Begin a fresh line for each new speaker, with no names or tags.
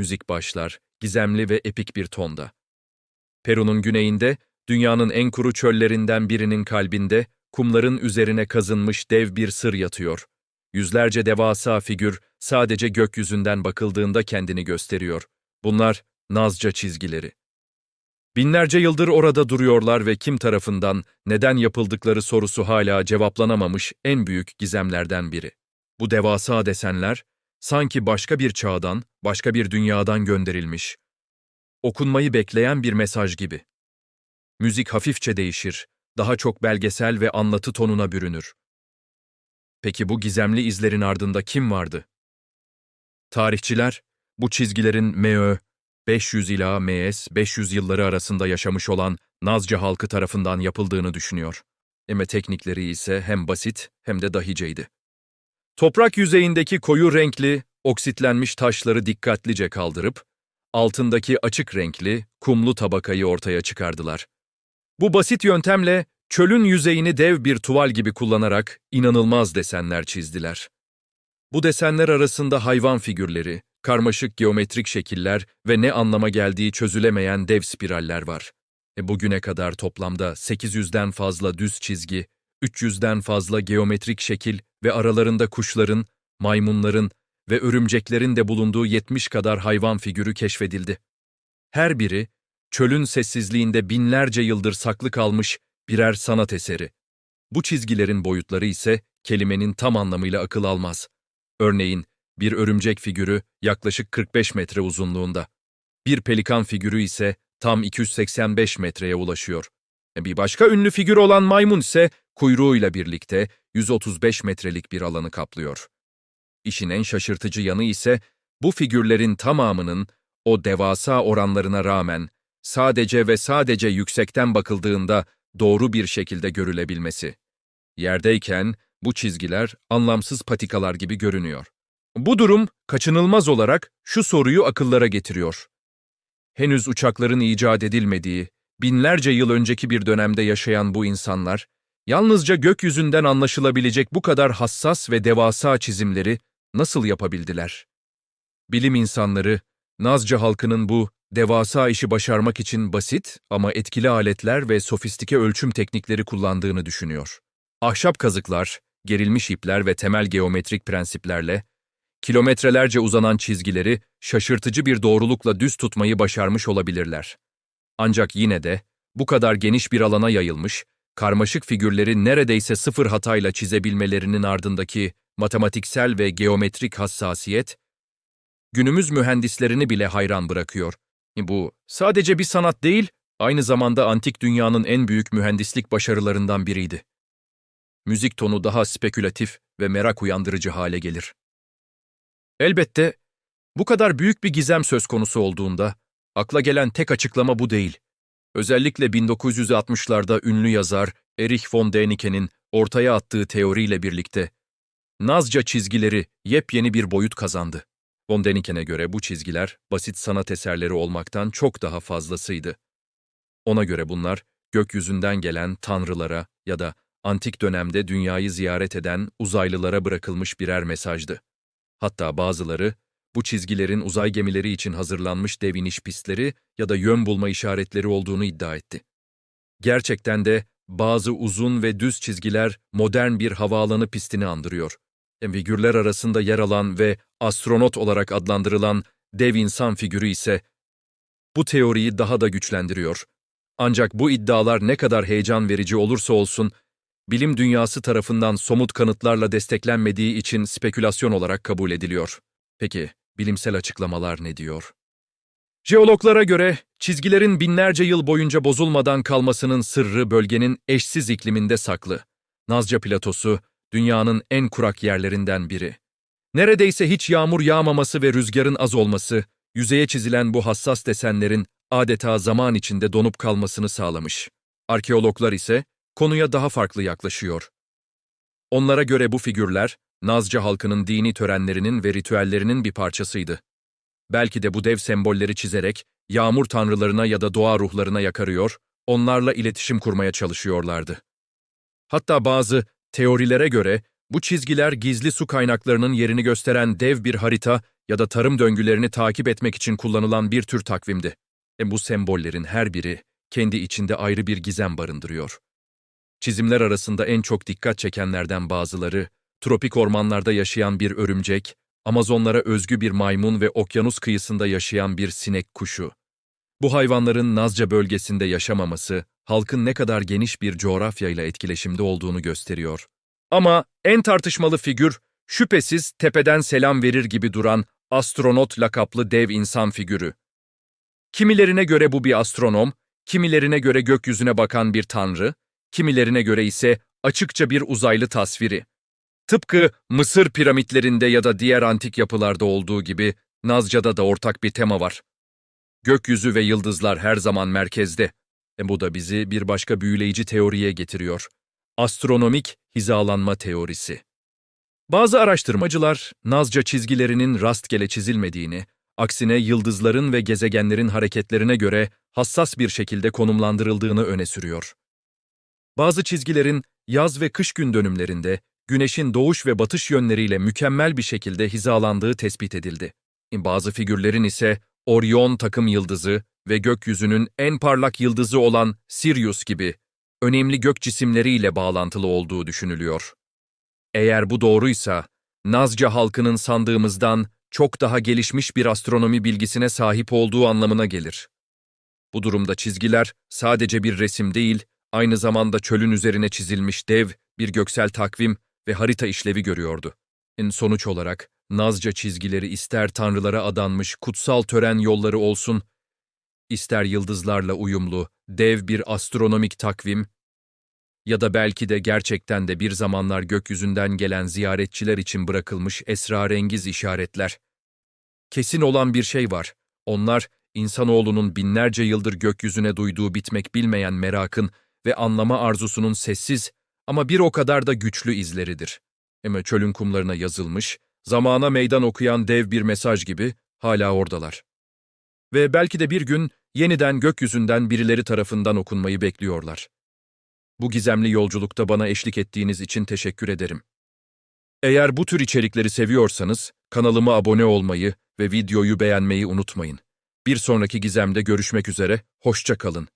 müzik başlar, gizemli ve epik bir tonda. Peru'nun güneyinde, dünyanın en kuru çöllerinden birinin kalbinde, kumların üzerine kazınmış dev bir sır yatıyor. Yüzlerce devasa figür sadece gökyüzünden bakıldığında kendini gösteriyor. Bunlar Nazca çizgileri. Binlerce yıldır orada duruyorlar ve kim tarafından neden yapıldıkları sorusu hala cevaplanamamış en büyük gizemlerden biri. Bu devasa desenler sanki başka bir çağdan, başka bir dünyadan gönderilmiş. Okunmayı bekleyen bir mesaj gibi. Müzik hafifçe değişir, daha çok belgesel ve anlatı tonuna bürünür. Peki bu gizemli izlerin ardında kim vardı? Tarihçiler, bu çizgilerin MÖ, 500 ila MS 500 yılları arasında yaşamış olan Nazca halkı tarafından yapıldığını düşünüyor. Eme teknikleri ise hem basit hem de dahiceydi. Toprak yüzeyindeki koyu renkli, oksitlenmiş taşları dikkatlice kaldırıp, altındaki açık renkli, kumlu tabakayı ortaya çıkardılar. Bu basit yöntemle çölün yüzeyini dev bir tuval gibi kullanarak inanılmaz desenler çizdiler. Bu desenler arasında hayvan figürleri, karmaşık geometrik şekiller ve ne anlama geldiği çözülemeyen dev spiraller var. E bugüne kadar toplamda 800'den fazla düz çizgi, 300'den fazla geometrik şekil ve aralarında kuşların, maymunların ve örümceklerin de bulunduğu 70 kadar hayvan figürü keşfedildi. Her biri, çölün sessizliğinde binlerce yıldır saklı kalmış birer sanat eseri. Bu çizgilerin boyutları ise kelimenin tam anlamıyla akıl almaz. Örneğin, bir örümcek figürü yaklaşık 45 metre uzunluğunda. Bir pelikan figürü ise tam 285 metreye ulaşıyor. E, Bir başka ünlü figür olan maymun ise kuyruğuyla birlikte 135 metrelik bir alanı kaplıyor. İşin en şaşırtıcı yanı ise bu figürlerin tamamının o devasa oranlarına rağmen sadece ve sadece yüksekten bakıldığında doğru bir şekilde görülebilmesi. Yerdeyken bu çizgiler anlamsız patikalar gibi görünüyor. Bu durum kaçınılmaz olarak şu soruyu akıllara getiriyor. Henüz uçakların icat edilmediği, binlerce yıl önceki bir dönemde yaşayan bu insanlar, yalnızca gökyüzünden anlaşılabilecek bu kadar hassas ve devasa çizimleri nasıl yapabildiler? Bilim insanları, Nazca halkının bu devasa işi başarmak için basit ama etkili aletler ve sofistike ölçüm teknikleri kullandığını düşünüyor. Ahşap kazıklar, gerilmiş ipler ve temel geometrik prensiplerle kilometrelerce uzanan çizgileri şaşırtıcı bir doğrulukla düz tutmayı başarmış olabilirler. Ancak yine de bu kadar geniş bir alana yayılmış, karmaşık figürleri neredeyse sıfır hatayla çizebilmelerinin ardındaki matematiksel ve geometrik hassasiyet, günümüz mühendislerini bile hayran bırakıyor. Bu sadece bir sanat değil, aynı zamanda antik dünyanın en büyük mühendislik başarılarından biriydi. Müzik tonu daha spekülatif ve merak uyandırıcı hale gelir. Elbette, bu kadar büyük bir gizem söz konusu olduğunda, akla gelen tek açıklama bu değil. Özellikle 1960'larda ünlü yazar Erich von Däniken'in ortaya attığı teoriyle birlikte, Nazca çizgileri yepyeni bir boyut kazandı. Von Däniken'e göre bu çizgiler basit sanat eserleri olmaktan çok daha fazlasıydı. Ona göre bunlar, gökyüzünden gelen tanrılara ya da antik dönemde dünyayı ziyaret eden uzaylılara bırakılmış birer mesajdı. Hatta bazıları, bu çizgilerin uzay gemileri için hazırlanmış dev iniş pistleri ya da yön bulma işaretleri olduğunu iddia etti. Gerçekten de bazı uzun ve düz çizgiler modern bir havaalanı pistini andırıyor. Figürler arasında yer alan ve astronot olarak adlandırılan dev insan figürü ise bu teoriyi daha da güçlendiriyor. Ancak bu iddialar ne kadar heyecan verici olursa olsun, bilim dünyası tarafından somut kanıtlarla desteklenmediği için spekülasyon olarak kabul ediliyor. Peki, bilimsel açıklamalar ne diyor? Jeologlara göre çizgilerin binlerce yıl boyunca bozulmadan kalmasının sırrı bölgenin eşsiz ikliminde saklı. Nazca Platosu, dünyanın en kurak yerlerinden biri. Neredeyse hiç yağmur yağmaması ve rüzgarın az olması, yüzeye çizilen bu hassas desenlerin adeta zaman içinde donup kalmasını sağlamış. Arkeologlar ise konuya daha farklı yaklaşıyor. Onlara göre bu figürler, Nazca halkının dini törenlerinin ve ritüellerinin bir parçasıydı. Belki de bu dev sembolleri çizerek yağmur tanrılarına ya da doğa ruhlarına yakarıyor, onlarla iletişim kurmaya çalışıyorlardı. Hatta bazı teorilere göre bu çizgiler gizli su kaynaklarının yerini gösteren dev bir harita ya da tarım döngülerini takip etmek için kullanılan bir tür takvimdi. E bu sembollerin her biri kendi içinde ayrı bir gizem barındırıyor. Çizimler arasında en çok dikkat çekenlerden bazıları, tropik ormanlarda yaşayan bir örümcek, Amazonlara özgü bir maymun ve okyanus kıyısında yaşayan bir sinek kuşu. Bu hayvanların Nazca bölgesinde yaşamaması, halkın ne kadar geniş bir coğrafyayla etkileşimde olduğunu gösteriyor. Ama en tartışmalı figür, şüphesiz tepeden selam verir gibi duran astronot lakaplı dev insan figürü. Kimilerine göre bu bir astronom, kimilerine göre gökyüzüne bakan bir tanrı, kimilerine göre ise açıkça bir uzaylı tasviri. Tıpkı Mısır piramitlerinde ya da diğer antik yapılarda olduğu gibi Nazca'da da ortak bir tema var. Gökyüzü ve yıldızlar her zaman merkezde. E bu da bizi bir başka büyüleyici teoriye getiriyor. Astronomik hizalanma teorisi. Bazı araştırmacılar Nazca çizgilerinin rastgele çizilmediğini, aksine yıldızların ve gezegenlerin hareketlerine göre hassas bir şekilde konumlandırıldığını öne sürüyor. Bazı çizgilerin yaz ve kış gün dönümlerinde güneşin doğuş ve batış yönleriyle mükemmel bir şekilde hizalandığı tespit edildi. Bazı figürlerin ise Orion takım yıldızı ve gökyüzünün en parlak yıldızı olan Sirius gibi önemli gök cisimleriyle bağlantılı olduğu düşünülüyor. Eğer bu doğruysa, Nazca halkının sandığımızdan çok daha gelişmiş bir astronomi bilgisine sahip olduğu anlamına gelir. Bu durumda çizgiler sadece bir resim değil, aynı zamanda çölün üzerine çizilmiş dev bir göksel takvim ve harita işlevi görüyordu. Sonuç olarak Nazca çizgileri ister tanrılara adanmış kutsal tören yolları olsun, ister yıldızlarla uyumlu dev bir astronomik takvim ya da belki de gerçekten de bir zamanlar gökyüzünden gelen ziyaretçiler için bırakılmış esrarengiz işaretler. Kesin olan bir şey var. Onlar, insanoğlunun binlerce yıldır gökyüzüne duyduğu bitmek bilmeyen merakın ve anlama arzusunun sessiz ama bir o kadar da güçlü izleridir. Ama çölün kumlarına yazılmış, zamana meydan okuyan dev bir mesaj gibi hala oradalar. Ve belki de bir gün yeniden gökyüzünden birileri tarafından okunmayı bekliyorlar. Bu gizemli yolculukta bana eşlik ettiğiniz için teşekkür ederim. Eğer bu tür içerikleri seviyorsanız kanalıma abone olmayı ve videoyu beğenmeyi unutmayın. Bir sonraki gizemde görüşmek üzere, hoşça kalın.